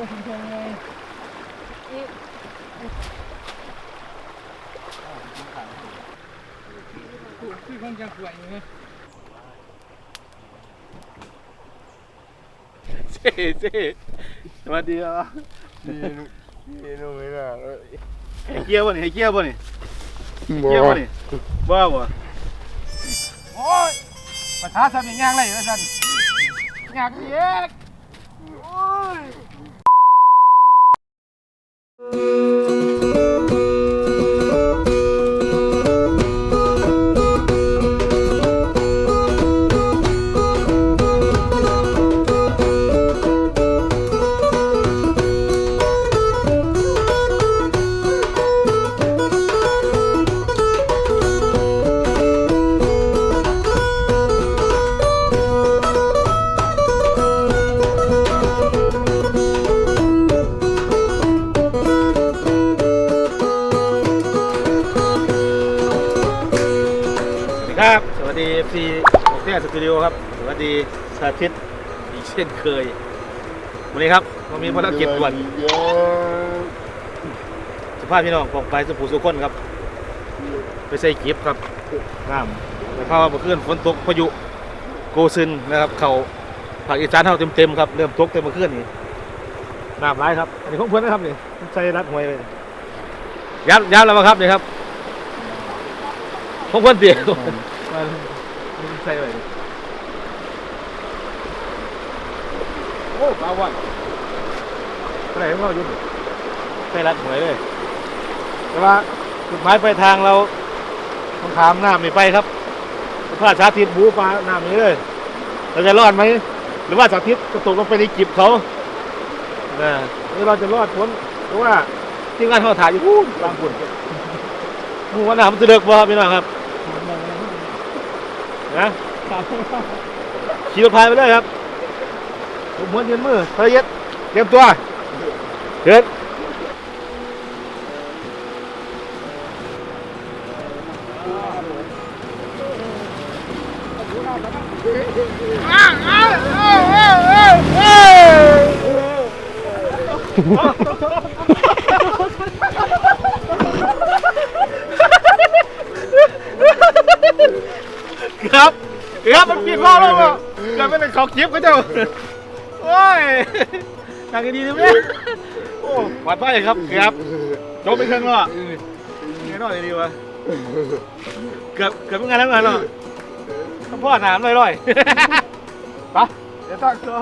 คือคงจะป่วยอยู่นะเซ่เซ่สวัสดีครับนี่นี่นู่นไม่ได้เอ้ยให้เกียร์บ่นี่ให้เกียร์บ่นี่บ่เกียร์บ่นี่บ้าบ่โอ้ยประชาชนยังย่างไรอยู่ท่านอยากเย็กโอ้ย สาธิตอีกเช่นเคย วันนี้ครับผมมีภารกิจด่วนเยอะสุภาพพี่น้องของไปสุภูสุคนครับ ไปใส่กิฟครับน้ำไปเข้ามาเมื่อคืนฝนตกพายุโกซึนนะครับเขาภาคอีสานเท่าเต็มๆครับเริ่มตกเต็มเมื่อคืนนี้น้ำร้ายครับอันนี้ของเพื่อนนะครับนี่ใส่รัดหวยไปยับยับแล้วมั้งครับนี่ครับของเพื่อนเปียกมันใส่ไป อ้ปลาวันอะไรของเราอยู่นี่ใส่รัดหวยเลย แต่ว่าจุดหมายปลายทางเราต้องถามน้ำนี่ไปครับพระสาธิตบูปลาน้ำนี้เลย เราจะรอดไหม หรือว่าสาธิตจะตกลงไปในกิบเขานะหรือเราจะรอดพ้นหรือว่าที่งานเขาถ่ายอยู่พูนบางปุ่นหมูว่าน้ำมันจะเลิกบ่ครับพี่น้องครับนะขี่รถพายไปเลยครับผ มม้วนยืนมือพระเย็ดเตรียมตัวเดินครับ ครับมันปีนข้อแล้วอะจะไม่เป็นเขาคลิปก็เจ้า โอ้ยทางดีๆนะแม่โอ้ปลอดภัยครับครับจบไปเครื่องแล้วอะเงี้ยหน่อยดีวะเกือบเกือบเป็นงานแล้วงานเนาะต้องพ่อหนามลอยๆไปเดี๋ยวตั้งตัว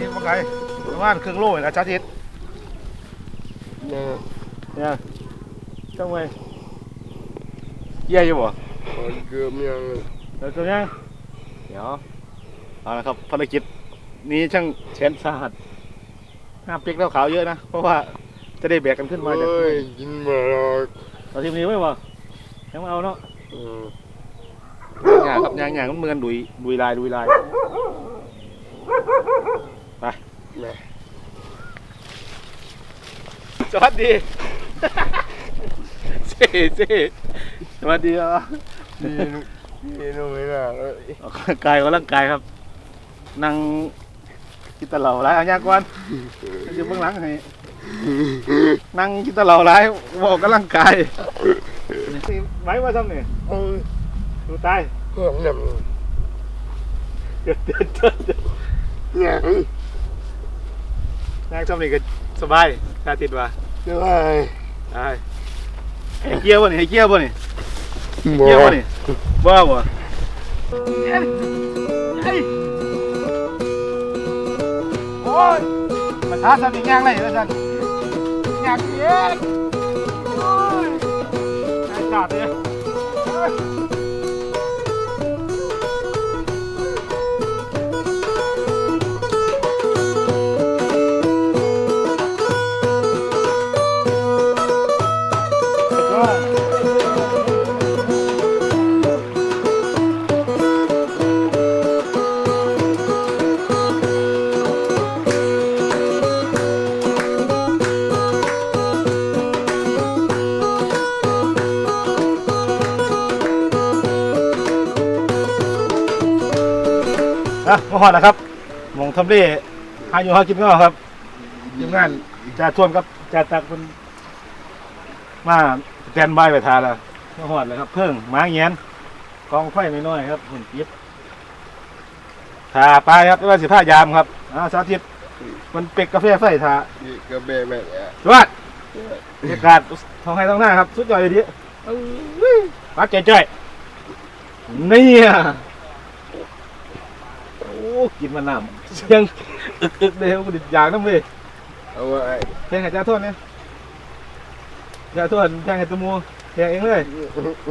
หิบปากไก่หิบปากไก่ประมาณครึ่งโลนี่นะชาทิตเนี่ยเนี่ยจังไงเยี่ยอยู่บ่มันเกือบยังเลยเดี๋ยวตัวเนี้ยเดี๋ยวเอาละครับภารกิจนี้ช่างแสนสาหัสห้ามเปียกแล้วขาวเยอะนะ เพราะว่าจะได้แบกกันขึ้นมาจากเฮ้ยกินมาแล้วเอาทีมนี้ไว้บ่ยังไม่เอาเนาะเออหยางครับหยางหยางมันเหมือนดุยดุยลายดุยลาย ไปแม่สวัสดีเซ่เซ่สวัสดีครับนี่นู่นนี่นู่นไม่ได้เอ้ยออกกำลังกายออกกำลังกายครับ นั่งกินตะเหล่าไรเอายากก่อนอยู่เบื้องหลังให้นั่งกินตะเหล่าไรบอกกำลังกายสิไว้ว่าซ้ำนี่โอ้ยดูตายเพื่อนนั่นเดือดเดือดเดือดเดือดยัง นางซ้ำนี่ก็สบายตาติดว่ะจะไงได้ให้เกียร์บ่นี่ให้เกียร์บ่นี่บ่เกียร์บ่นี่บ้าบ่โอ้ยประชาชนย่างไรว่าซั่นอยากเย็กโอ้ยไอ้จัดเนี่ย อะมาหอดนะครับหมองทำเล่หาอยู่หากินก็ครับทีมงานจ่าทวนกับจ่าตักเป็นมาแตนบายไปทาแล้วมาหอดเลยครับ เพิ่งหมาเงียนกองไฟน้อยๆครับหุ่นยิบทาไปครับไม่ว่าสิผ้ายามครับอ่าสาธิตมันเป็กกาแฟไฟทานี่ก็แม่แม่แหละจวดบรรยากาศท้องไห้ท้องหน้าครับ สุดยอดเลยดิปัดจ่อยๆนี่อะโอ้ กินมันน้ำเสียงอึกอึกเลยกูดิอยากน้ำเลยเอาไว้แทงให้จ้าโทษเนี่ยจ้าโทษแทงให้ตัวมูแทงเองเลย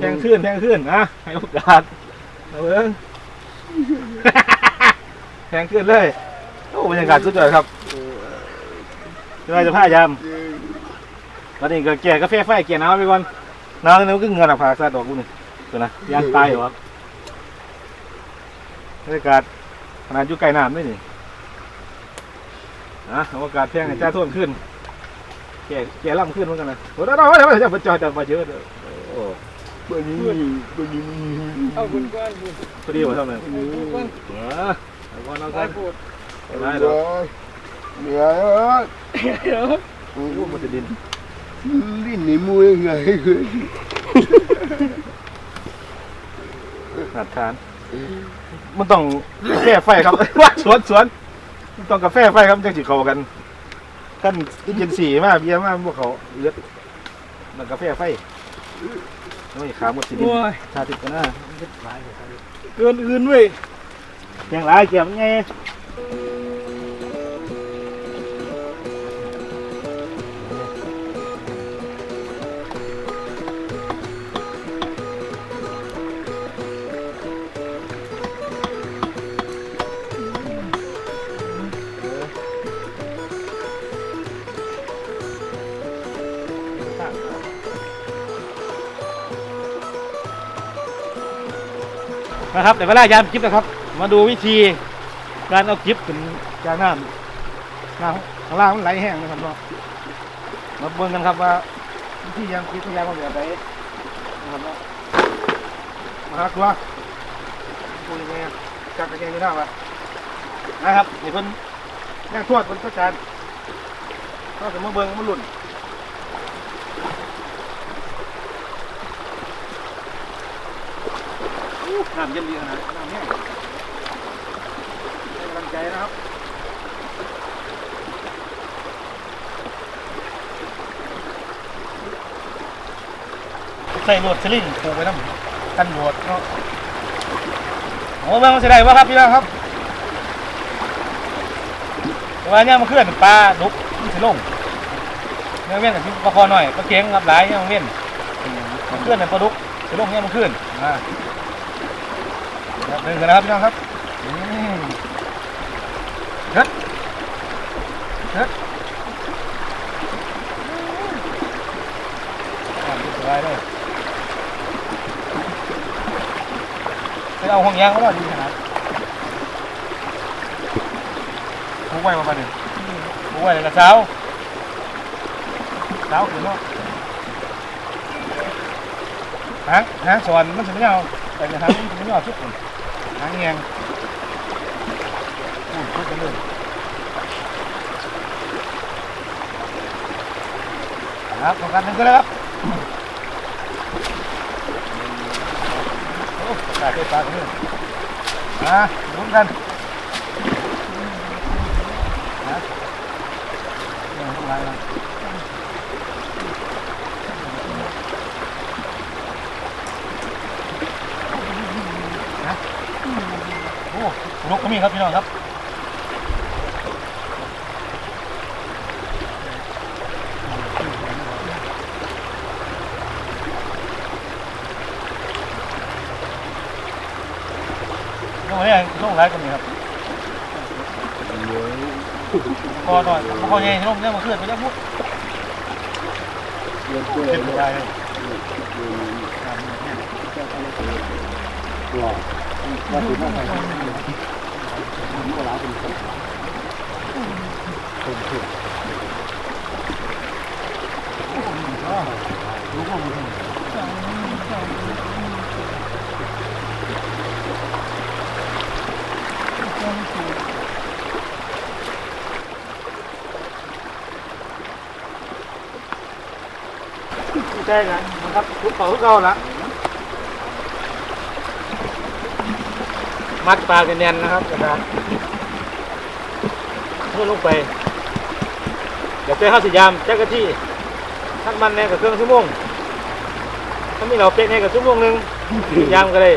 แทงขึ้นแทงขึ้นอะให้โอกาสเอาเบิ้งแทงขึ้นเลยโอ้บรรยากาศสุดยอดครับจะไปจะพายามตอนนี้ก็แก่กาแฟไฟแก่น้ำไปก่อนน้ำนี่ก็เงินอะผากซาดอกกูนี่ตัวนะยานตายเหรอครับบรรยากาศ ขนาดอยู่ไกลน้ำด้วยนี่นะอากาศแพงให้จ้าท่วมขึ้นแก่แก่ล่ำขึ้นเหมือนกันนะโอ้ได้ได้ได้จะมาจอยจะมาเยอะเลยโอ้วันนี้วันนี้เอาคุณก้อนคุณพอดีว่าเท่านั้นก้อนเออเอาก่อนเอาไปก่อนพูดได้ดอกเหนื่อยอะเดี๋ยวโอ้มันจะดินลิ้นนี่มวยไงคือหนัดทาน มันต้องกาแฟไฟครับ ว่าสวนสวนมันต้องกาแฟไฟครับจังสิเข้ากันขั้นดินเย็นสีมากเบียร์มากพวกเขาเลือดมันกาแฟไฟไม่ขาหมดสิดินโอ้ย ชาติดกันนะเกินอื่นเว้ยแกงหลายเกี่ยวมันไง นะครับเดี๋ยวเวลายามกิฟนะครับ มาดูวิธีการเอากิฟถึงจากน้ำน้ำข้างล่างมันไหลแห้งนะครับเนาะมาเบิ่งกันครับว่าวิธียามกิฟยามเอาแบบไหนนะครับเนาะมาหาตัวกูยังไงอะจักกระเกงอยู่หน้าวะนะครับนี่เพิ่นย่างทวดเพิ่นต้องการเขาจะมาเบิ่งมาหลุ่น น้ำเย็นดีขนาดน้ำแห้งให้กำลังใจนะครับใส่ลวดสลิงผูกไว้น้ำกันลวดเนาะโอ้เบิ่งมันสิได้บ่ครับพี่น้องครับแต่ว่าเนี่ยมันเคลื่อนปลาดุกมันสิลงเนี่ยเว้นกับปลาคอหน่อยปลาเค็งครับหลายเนี่ยมันเว้นมันเคลื่อนเป็นปลาดุกสิลงเนี่ยมันขึ้นอ่า ครับเดินกันนะครับพี่น้องครับเฮ็ดเฮ็ดอ่าสบายเลยไปเอาห่วงยางมาหน่อยดีขนาดผูกไว้ประมาณนี้ผูกไว้กับเช้าเช้าขึ้นเนาะหางหางสอนมันถึงไม่เอาแต่ในหางมันไม่เอาทุกคน หางแงงโอ้ยพักกันเลยครับประกันหนึ่งก็แล้วครับโอ้ประกด้วยปากนี่มาลุ้นกัน นกก็มีครับพี่น้องครับนกเนี่ยนกหลายก็มีครับพอหน่อยพอใหญ่นกเนี่ยมันเคลื่อนไปแล้วพุ๊บเรียนตัวเจ็บไม่ได้ เลยตัวว่าคือว่าใครใช่กันนะครับทุกเขาทุกเก่าละมัดปลาเป็นแน่นนะครับอาจารย์ เพื่อลงไปเดี๋ยวไปเข้าสยามแจ็คกะที่ทักมันแน่กับเครื่องชั่วโมงถ้ามีเราเป๊กแน่กับชั่วโมงหนึงยามก็ได้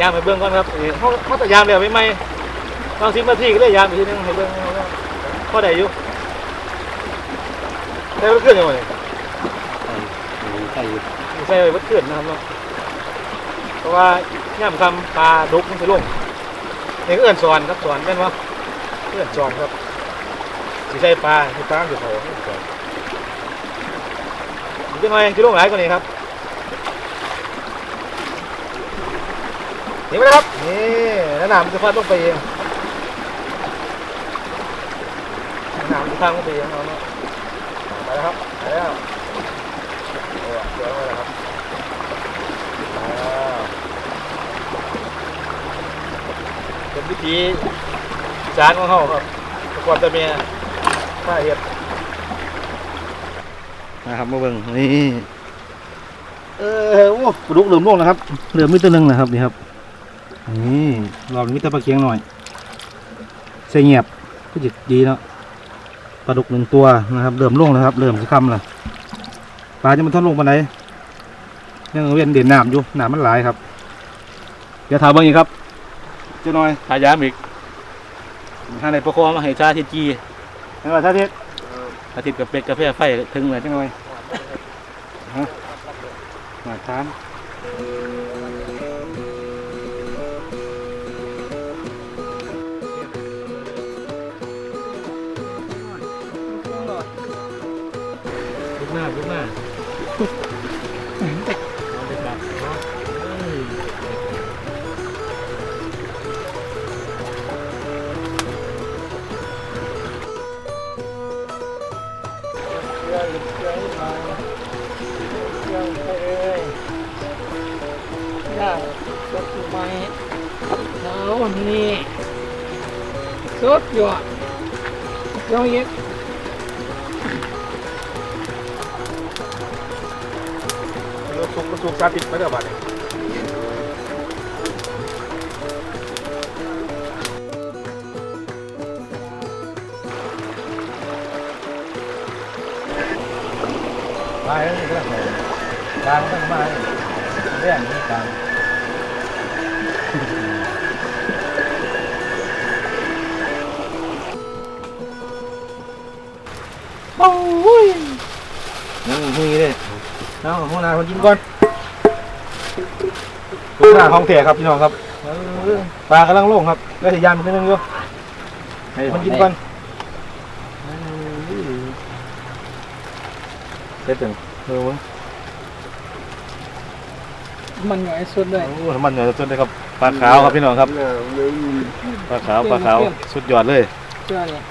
ยามไปเบื้องก่อนครับเอ้ยเขาเขาแต่ยามเดี๋ยวไปไหมบางสิบนาทีก็ได้ยามอีกทีนึงให้เบื้องพอได้อยู่ได้รถเครื่องยังไงใส่ใส่วัดเขื่อนนะครับเนาะเพราะว่าย่ำคำปลาดุกมันจะลง นี่ก็เอื้อนสอนครับสอนเป็นวะเอื้อนสอนครับสีใส่ปลาสีปลาสีเขาสอนอีกจังไงจะลงหลายกว่านี้ครับเห็นไหมครับนี่แล้วน้ำมันจะพัดลงไปเองน้ำมันจะพังลงไปเองเอาเนาะไปแล้วครับไปแล้วโอ้ยเดี๋ยวไปแล้วครับ อ่า ถีจานของเขาครับประกอบแต่เมียข้าเห็ดนะครับมาเบิ่งนี่เออโอ้ปลาดุกเหลือมลงนะครับเหลือมมิตรหนึ่งนะครับนี่ครับนี่ลองมิตรปลาเคียงหน่อยใส่เงียบก็จะดีเนาะปลาดุกหนึ่งตัวนะครับเหลือมลงแล้วครับเหลือมจะคำละปลาจะมันทนลงปาไหนยังเวียนเด่นน้ำอยู่น้ำมันหลายครับเดี๋ยวถามเบิ่งอีกครับ เจ้าน้อยถ่ายยามอีกทางในประคองมาให้ชาทิตจีเห็นว่าชาทิตชาทิตกับเป็ดกาแฟไฟถึงเลยจังหน่อยฮะมาทานลุ นนี้สดอยู่อะยองเย็ดเราสุกกระสุกชาติดไปเดี๋ยวบาดนี้มาแล้วก็ได้กลางต้องมาเรื่องนี้กลาง ปุ้ยนั่งคุยเลยเอาห้องน้ำคนกินก่อนลูกหน้าห้องเถียครับพี่น้องครับเออปลากำลังโล่งครับแล้วจะยานมันนิดนึงอยู่ให้คนกินก่อนเสร็จถึงเออเว้ยมันหน่อยสุดเลยโอ้น้ำมันเหนือจนเลยครับปลาขาวครับพี่น้องครับน้ำเลยปลาขาวปลาขาวสุดยอดเลยเชื่อเลย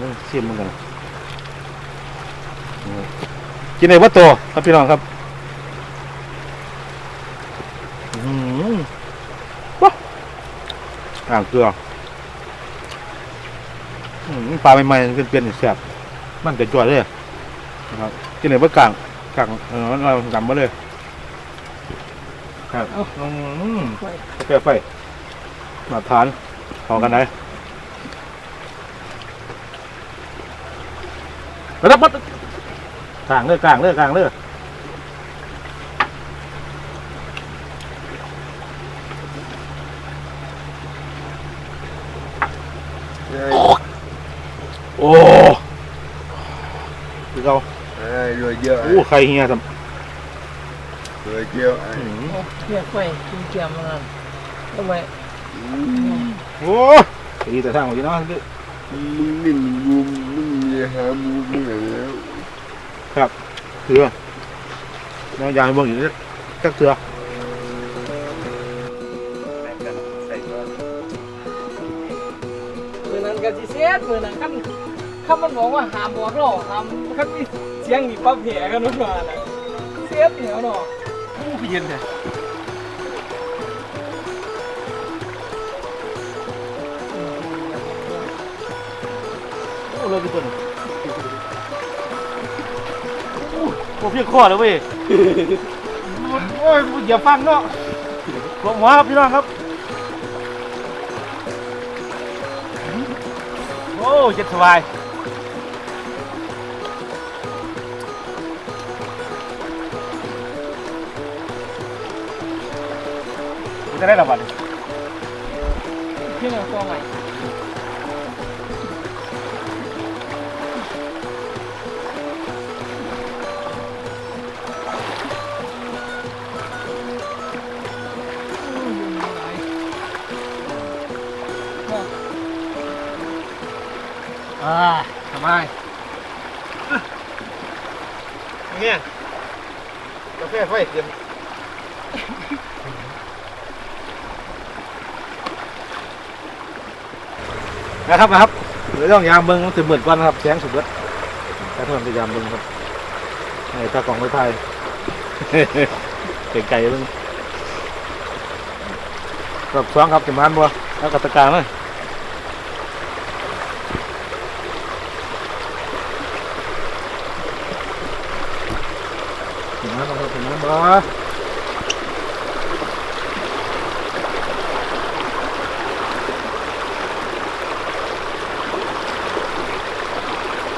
นี่ชิมมันกันอืม กินในวัดโตครับพี่น้องครับอืมว้าอ่างเกลืออืมปลาใหม่ๆเป็นเป็นๆแซ่บมันจะจวดเลยนะครับกินในวัดกลางกลางเออเราดำมาเลยครับอืมไฟไฟมาทานพอกันไหนแล้วรับ กลางเลยกลางเลยกลางเลยเอ้ยโอ้คือเราเอ้ยรวยเยอะโอ้ใครเฮียทรวยเยอะไอ้ำอืมเอาเรียกไปกินเกียมมันนั่นเอาไว้โอ้ดีแต่ทางของพี่น้องมึงนี่มึงงูมึงมีหามูมึงอย่างแล้ว คือน้องยางเบิ่งอยู่จักเถื่อมือนั้นก็สิเสียดมือนั้นคันคันมันบอกว่าห้ามบอกหรอกห้ามคันมีเสียงนี่ปั๊บแผลกันนู่นมาน่ะเสียดเหนียวเนาะโอ้พี่เย็นเลยโอ้เลยพี่ต้นโอ้โหเพียงข้อเลยเว้ยโอ้ยอย่าฟังเนาะลงหัวครับพี่น้องครับ โอ้เจ็ดสบายจะได้ระบาดพี่น้องก็ใหม่ อ่าสบายเนี่ยกาแฟไฟเตรียมนะครับนะครับเดี๋ยวต้องยามเบิ้งมันจะเหมือนกันนะครับแสงสุดยอดแต่ทุกคนจะยามเบิ้งครับไอ้ตากล่องไม้ไผ่ไก่ๆเบิ้งรอบสองครับจะมันบ่แล้วก็ตะการเลยจะมัน บ่ครับจ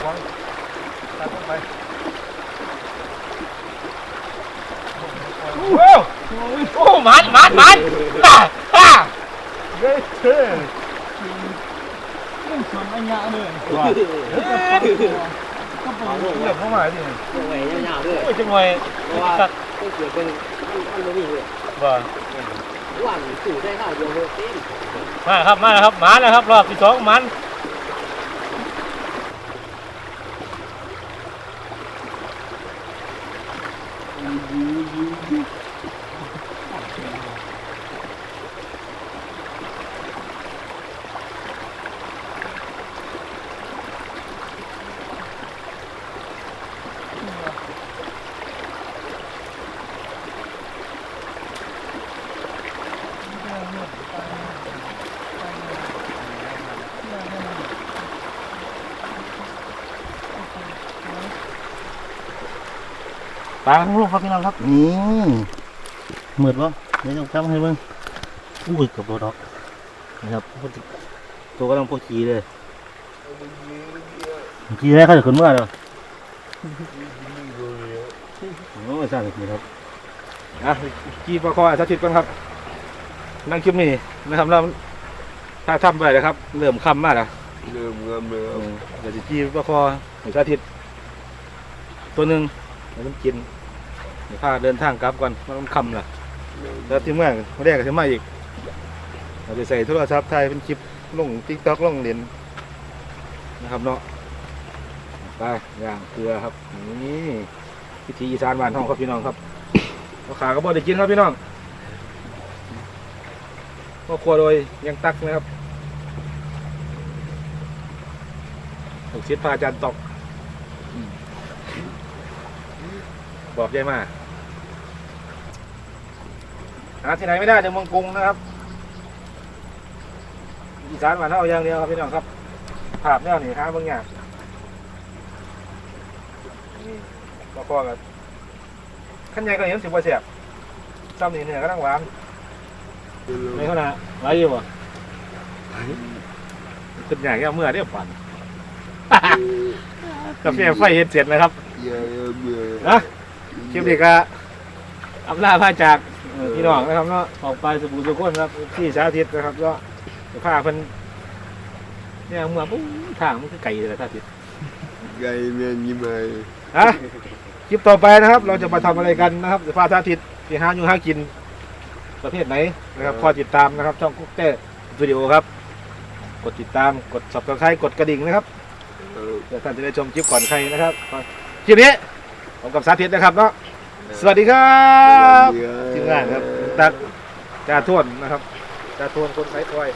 ะมันบ่ตัดลงไปโอ้โอ้มันมันมันอ่าอ่าเย้เท่เรื่องส่วนอันยาเลยว้าเรียบเข้ามาดิตัวใหญ่ยาวๆด้วยโอ้ยจังหวะเพราะว่าต้องเกิดเป็นอันอันนี้เลยว่าว่านสู่ได้ข้าวเดียวเลยเต็มมาครับมาครับมาแล้วครับรอบที่สองมัน ปลาทั้งลูกครับพี่น้องครับนี่เหมือดวะเดี๋ยวต้องทำให้เบิ่งอุ้ยเกับโดดอกนะครับตัวกำลังพวกจีเลยจีได้เขาจะขึ้นเมื่อเด้อโอ้ยสร้างทีครับอะจีปลาคอสาธิตก่อนครับนั่งคลิปนี้นะครับเราถ้าทำไปนะครับเริ่มคำมากแล้วเริ่มเริ่มเริ่เอมอเดี๋ยวจะจีปลาคอให้สาธิตตัวหนึ่งให้มันกิน เดี๋ยวพาเดินทางกลับก่อนมันคำล่ะแล้วทีมงานมาแรกก็จะมาอีกเราจะใส่โทรศัพท์ถ่ายเป็นคลิปลงติ๊กต็อกลงเหรียญนะครับเนาะไปย่างเกลือครับนี่พิธีอีสานบ้านท้องครับพี่น้องครับราคาก็บ่ได้กินครับพี่น้องก็ครัวโดยยังตักนะครับถูกชิดพระอาจารย์ตอกอืม บอกยายมาหาที่ไหนไม่ได้ในเมืองกรุงนะครับอีสานมานเท่าอย่างเดียวครับพี่น้องครับภาพแนวนี้หาบางอย่างนี่ก็พอกันขั้นใหญ่ก็เห็นสิบว่าเสียบจำนี่เนี่ยก็ต้องหวานไม่เท่านะไรอยู่บ่ขึ้นอย่างเงี้ยเมื่อเรียบฝันกาแฟไฟเฮ็ดเสร็จนะครับอย่าเบื่อนะ คลิปนี้ก็อำลาพาจากเอ่อพี่น้องนะครับเนาะออกไปสบู่สุขคนครับที่สาธิตนะครับก็จะพาเพิ่นเนี่ยเมื่อปุ๊บทางมันคือไก่เลยสาธิตไก่แม่นยี่ไหมฮะคลิปต่อไปนะครับ เราจะมาทำอะไรกันนะครับจะพาสาธิตไปหาอยู่หากิน ประเภทไหนนะครับคอยติดตามนะครับ ช่องกุ๊กเต้วิดีโอครับ กดติดตามกด subscribe กดกระดิ่งนะครับเออเดี๋ยวท่านจะได้ชมคลิปก่อนใครนะครับคลิปนี้ ผมกับสาธิตนะครับเนาะสวัสดีครับทีมงานครับตักจ่าทวนนะครับจ่าทวนคนไทยทอย